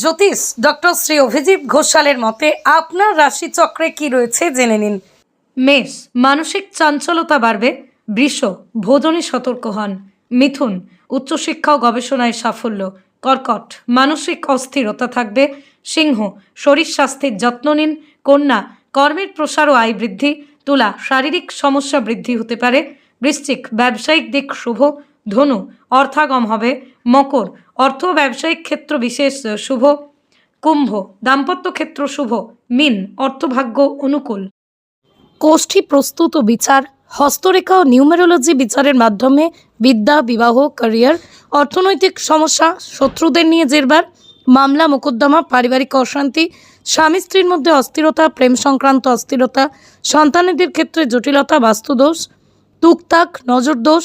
জ্যোতিষ doctor Shri Abhijit ঘোষালের মতে, আপনার রাশিচক্রে কি রয়েছে জেনে নিন। মেষ, মানসিক চাঞ্চলতা বাড়বে, বৃষ, ভোজনে সতর্ক হন। মিথুন, উচ্চশিক্ষা ও গবেষণায় সাফল্য। কর্কট, মানসিক অস্থিরতা থাকবে। সিংহ, শরীর স্বাস্থ্যের যত্ন নিন। কন্যা, কর্মের প্রসার ও আয় বৃদ্ধি। তুলা, শারীরিক সমস্যা বৃদ্ধি হতে পারে। বৃশ্চিক, ব্যবসায়িক দিক শুভ। ধনু অর্থাগম হবে। মকর, অর্থ ব্যবসায়িক ক্ষেত্র বিশেষ শুভ। কুম্ভ, দাম্পত্য ক্ষেত্র শুভ। মিন, অর্থভাগ্য অনুকূল। কোষ্ঠী প্রস্তুত বিচার, হস্তরেখা ও নিউমেরোলজি বিচারের মাধ্যমে বিদ্যা, বিবাহ, ক্যারিয়ার, অর্থনৈতিক সমস্যা, শত্রুদের নিয়ে জেরবার, মামলা, মোকদ্দমা, পারিবারিক অশান্তি, স্বামী স্ত্রীর মধ্যে অস্থিরতা, প্রেম সংক্রান্ত অস্থিরতা, সন্তানেদের ক্ষেত্রে জটিলতা, বাস্তুদোষ, তুকতাক, নজরদোষ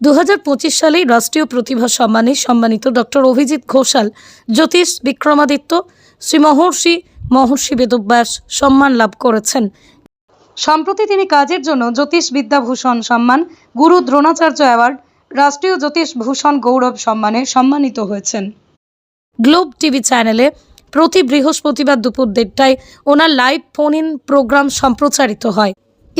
দু সালেই রাষ্ট্রীয় প্রতিভা সম্মানে সম্মানিত ডক্টর অভিজিৎ ঘোষাল, জ্যোতিষ বিক্রমাদিত্য, শ্রী মহর্ষি মহর্ষি বেদব্যাস সম্মান লাভ করেছেন। সম্প্রতি তিনি কাজের জন্য জ্যোতিষ বিদ্যাভূষণ সম্মান, গুরু দ্রোণাচার্য অ্যাওয়ার্ড, রাষ্ট্রীয় জ্যোতিষ ভূষণ গৌরব সম্মানে সম্মানিত হয়েছেন। গ্লোব টিভি চ্যানেলে প্রতি বৃহস্পতিবার দুপুর দেড়টায় ওনার লাইভ ফোন ইন প্রোগ্রাম সম্প্রচারিত হয়।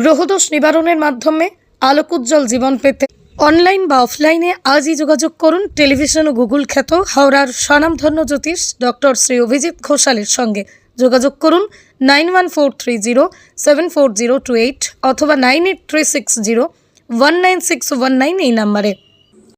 গ্রহদোষ নিবারণের মাধ্যমে আলোকোজ্জ্বল জীবন পেতে। অনলাইন বা অফলাইনে আজই যোগাযোগ করুন টেলিভিশন ও গুগল খ্যাত হাওড়ার স্বনামধন্য জ্যোতিষ ডক্টর শ্রী অভিজিৎ ঘোষালের সঙ্গে। যোগাযোগ করুন nine one four three zero seven four zero two eight অথবা nine eight three six zero one nine six one nine এই নাম্বারে।